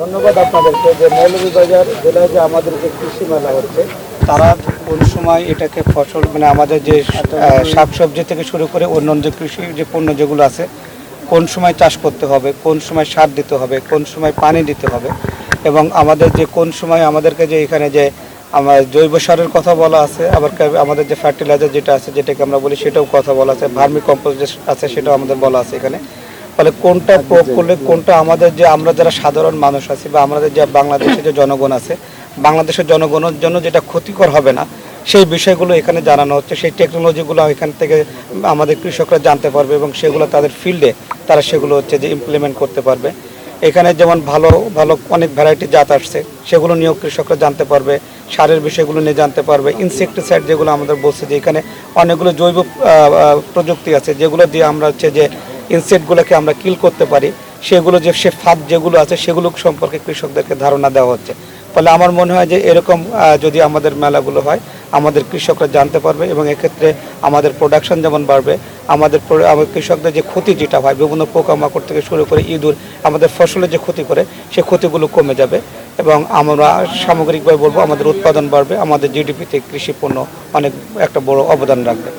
ধন্যবাদ আপনাদেরকে যে মৌলভীবাজার জেলায় যে আমাদের যে কৃষি মেলা হচ্ছে, তারা কোন সময় এটাকে ফসল মানে আমাদের যে শাকসবজি থেকে শুরু করে অন্যান্য যে কৃষি যে পণ্য যেগুলো আছে, কোন সময় চাষ করতে হবে, কোন সময় সার দিতে হবে, কোন সময় পানি দিতে হবে, এবং আমাদের যে কোন সময় আমাদেরকে যে এখানে যে, আমার জৈব সারের কথা বলা আছে, আবার আমাদের যে ফার্টিলাইজার যেটা আছে, যেটাকে আমরা বলি সেটাও কথা বলা আছে, ভার্মি কম্পোস্ট আছে, সেটাও আমাদের বলা আছে এখানে। ফলে কোনটা প্রয়োগ করলে কোনটা আমাদের যে আমরা যারা সাধারণ মানুষ আছি বা আমাদের যে বাংলাদেশের যে জনগণ আছে বাংলাদেশের জনগণের জন্য যেটা ক্ষতিকর হবে না সেই বিষয়গুলো এখানে জানানো হচ্ছে। সেই টেকনোলজিগুলো এখান থেকে আমাদের কৃষকরা জানতে পারবে এবং সেগুলো তাদের ফিল্ডে তারা সেগুলো হচ্ছে যে ইমপ্লিমেন্ট করতে পারবে। এখানে যেমন ভালো ভালো অনেক ভ্যারাইটি জাত আসছে সেগুলো নিয়েও কৃষকরা জানতে পারবে সারের বিষয়গুলো নিয়ে জানতে পারবে ইনসেকটিসাইড যেগুলো আমাদের বলছে যে এখানে অনেকগুলো জৈব প্রযুক্তি আছে যেগুলো দিয়ে আমরা হচ্ছে যে ইনসেক্টগুলোকে আমরা কিল করতে পারি, সেগুলো যে, সে ফাঁদ যেগুলো আছে, সেগুলো সম্পর্কে কৃষকদেরকে ধারণা দেওয়া হচ্ছে। ফলে আমার মনে হয় যে, এরকম যদি আমাদের মেলাগুলো হয়, আমাদের কৃষকরা জানতে পারবে এবং এক্ষেত্রে আমাদের প্রোডাকশন যেমন বাড়বে, আমাদের কৃষকদের যে ক্ষতি যেটা হয়, বিভিন্ন পোকামাকড় থেকে শুরু করে ইঁদুর, আমাদের ফসলের যে ক্ষতি করে, সে ক্ষতিগুলো কমে যাবে এবং আমরা সামগ্রিকভাবে বলব, আমাদের উৎপাদন বাড়বে, আমাদের জিডিপিতে কৃষি পণ্য অনেক একটা বড় অবদান রাখবে।